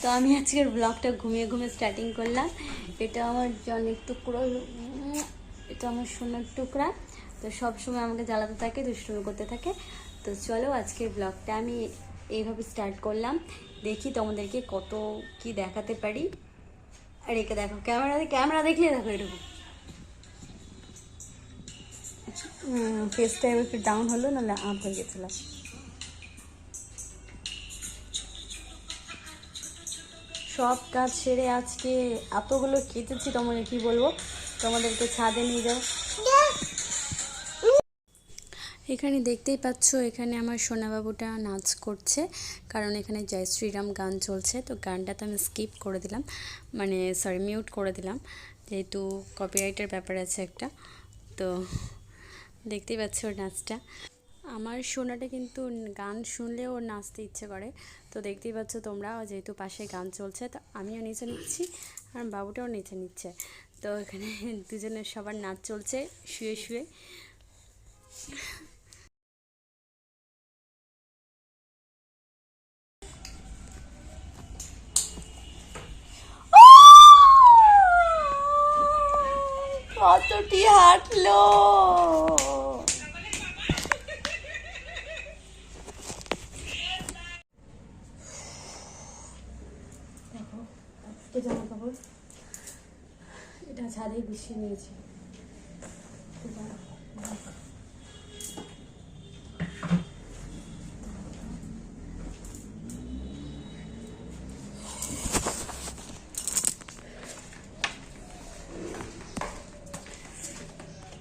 তো আমি আজকের ব্লগটা ঘুমিয়ে ঘুমিয়ে স্টার্টিং করলাম। এটা আমার জনের টুকরো, এটা আমার সোনার টুকরা। তো সব সময় আমাকে জ্বালাতে থাকে, দুষ্টুমি করতে থাকে। তো চলো আজকের ব্লগটা আমি এইভাবে স্টার্ট করলাম। দেখি তোমাদেরকে কত কি দেখাতে পারি। আর একে দেখো, ক্যামেরা ক্যামেরা দেখলে দেখো এরকম। ফেসটা এবার একটু ডাউন হলো, নাহলে আপ হয়ে গেছিলাম। সব কাজ সেরে আজকে এতগুলো কেটেছি তোমাকে কি বলব? তোমাদেরকে ছাদে নিয়ে যাও এখানে দেখতেই পাচ্ছ, এখানে আমার সোনাবাবুটা নাচ করছে, কারণ এখানে জয় শ্রীরাম গান চলছে, তো গানটা তো আমি স্কিপ করে দিলাম। মানে সরি মিউট করে দিলাম, যেহেতু কপিরাইটের ব্যাপার আছে একটা, তো দেখতেই পাচ্ছ ওর নাচটা। আমার সোনাটা কিন্তু গান শুনলে ওর নাচতে ইচ্ছে করে। তো দেখতেই পাচ্ছ তোমরা, যেহেতু পাশে গান চলছে, তো আমিও নিচে নিচ্ছি, আর বাবুটাও নিচে নিচ্ছে। তো এখানে দুজনের সবার নাচ চলছে, শুয়ে শুয়ে। কতটি হাঁটলো দেখো আজকে জামা কাপড়। এটা ছাদে বিছিয়ে নিয়েছি।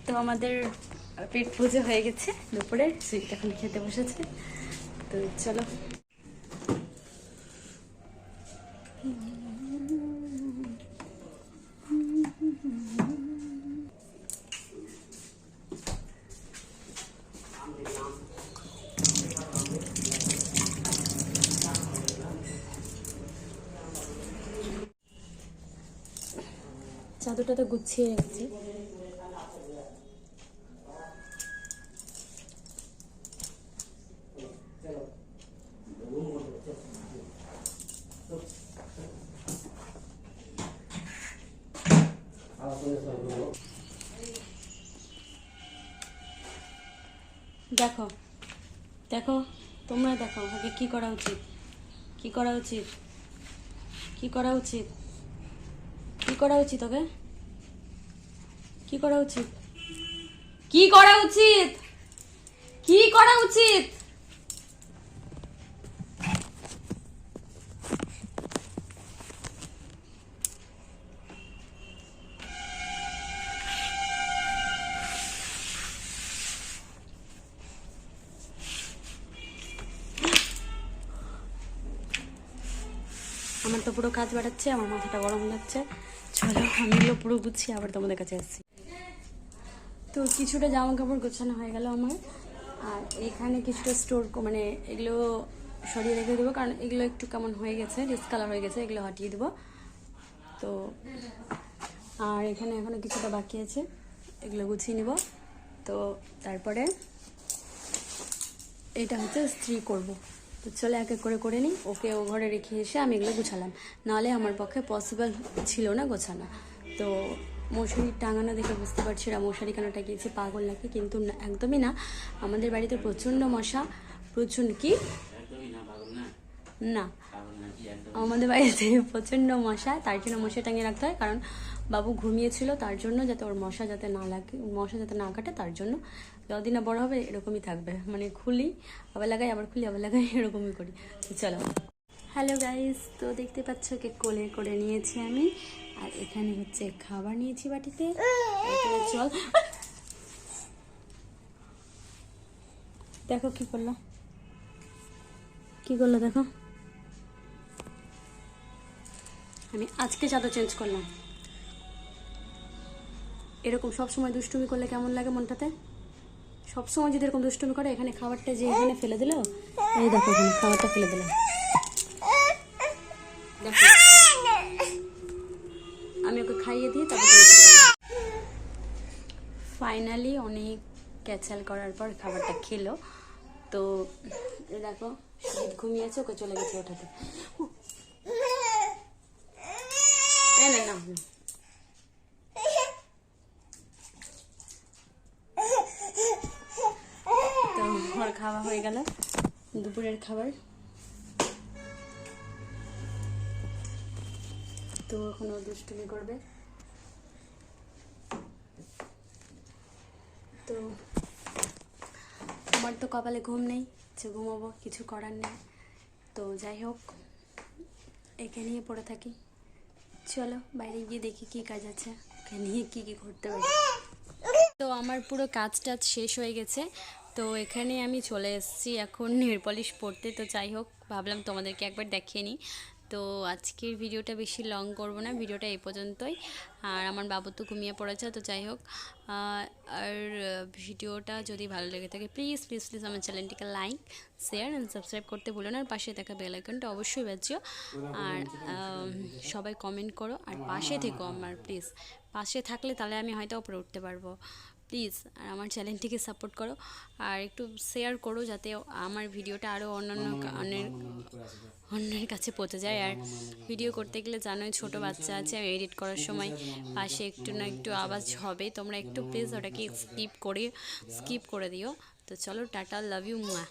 তো আমাদের পেট পুজো হয়ে গেছে দুপুরে সুইট এখন খেতে বসেছে। তো চলো। চাদরটা তো গুছিয়ে রেখেছি। দেখো দেখো, তোমরা দেখো আগে কি করা উচিত, কি করা উচিত, কি করা উচিত? কি করা উচিত ওকে? কি করা উচিত? কি করা উচিত? কি করা উচিত? আমার তো পুরো কাজ বাড়াচ্ছে আমার মাথাটা গরম লাগছে। চলো আমি এগুলো পুরো গুছিয়ে আবার তোমাদের কাছে আসছি। তো কিছুটা জামা কাপড় গোছানো হয়ে গেল আমার। আর এখানে কিছুটা স্টোর মানে এগুলো সরিয়ে রেখে দেবো, কারণ এগুলো একটু কেমন হয়ে গেছে ডিসকালার হয়ে গেছে, এগুলো হটিয়ে দেবো। তো, আর এখানে এখনও কিছুটা বাকি আছে, এগুলো গুছিয়ে নিব। তো, তারপরে এটা হচ্ছে স্ত্রী করব। তো চলে এক এক করে করে নিই। ওকে ও ঘরে রেখে এসে আমি এগুলো গুছালাম। নাহলে আমার পক্ষে পসিবল ছিল না গোছানো। তো মশারি টাঙানো দেখে বুঝতে পারছি না মশারি কেন টাঙিয়েছি পাগল নাকি? কিন্তু একদমই না। আমাদের বাড়িতে প্রচণ্ড মশা। প্রচণ্ড কি? না আমাদের বাড়িতে প্রচণ্ড মশা তার জন্য মশা টাঙিয়ে রাখতে হয়। কারণ বাবু ঘুমিয়েছিল তার জন্য যাতে ওর মশা যাতে না লাগে মশা যাতে না কাটে তার জন্য যতদিন না বড় হবে এরকমই থাকবে। মানে খুলি, আবার লাগাই, আবার খুলি, আবার লাগাই, এরকমই করি। চলো। হ্যালো গাইস, তো দেখতে পাচ্ছ কে কোলে করে নিয়েছি আমি। আর এখানে হচ্ছে খাবার নিয়েছি বাটিতে। চল। দেখো কি করল। কি করল দেখো। আমি আজকে চাদর চেঞ্জ করলাম। এরকম সব সময় দুষ্টুমি করলে কেমন লাগে মনটাতে? সবসময় যদি এরকম দুষ্টুমি করে, এখানে খাবারটা যে এখানে ফেলে দিল, এই দেখো এখানে খাবারটা ফেলে দিল। আমি ওকে খাইয়ে দিয়ে তারপর ফাইনালি অনেক ক্যাচাল করার পর খাবারটা খেলো। তো দেখো শীত ঘুমিয়েছে ওকে চলে গেছে ওঠাতে। না না খাওয়া হয়ে গেল। দুপুরের খাবার। তো এখন ও দুষ্টুমি করবে। তো আমার তো কপালে ঘুম নেই, যে ঘুমাবো, কিছু করার নেই। তো যাই হোক, একে নিয়ে পড়ে থাকি। চলো, বাইরে গিয়ে দেখি কি কাজ আছে। ওকে নিয়ে কি কি করতে পারি তো আমার পুরো কাজ টাজ শেষ হয়ে গেছে। তো এখানে আমি চলে এসেছি এখন নেল পলিশ পরতে। তো যাই হোক, ভাবলাম তোমাদেরকে একবার দেখিয়ে নিই। তো আজকের ভিডিওটা বেশি লং করব না, ভিডিওটা এই পর্যন্তই। আর আমার বাবু তো ঘুমিয়ে পড়েছে, তো যাই হোক আর ভিডিওটা যদি ভালো লেগে থাকে প্লিজ প্লিজ প্লিজ আমার চ্যানেলটিকে লাইক শেয়ার অ্যান্ড সাবস্ক্রাইব করতে ভুলো না। আর পাশে থাকা বেল আইকনটা অবশ্যই বাজিও। আর সবাই কমেন্ট করো। আর পাশে থেকো আমার প্লিজ পাশে থাকলে তাহলে আমি হয়তো উপরে উঠতে পারব। প্লিজ আর আমার চ্যানেলটিকে সাপোর্ট করো আর একটু শেয়ার করো যাতে আমার ভিডিওটা আরও অন্যান্য অন্যের অন্যের কাছে পৌঁছে যায়। আর ভিডিও করতে গেলে জানোই ছোট বাচ্চা আছে এডিট করার সময় পাশে একটু না একটু আওয়াজ হবে। তোমরা একটু প্লিজ ওটাকে স্কিপ করে স্কিপ করে দিও। তো চলো টাটা লাভ ইউ মা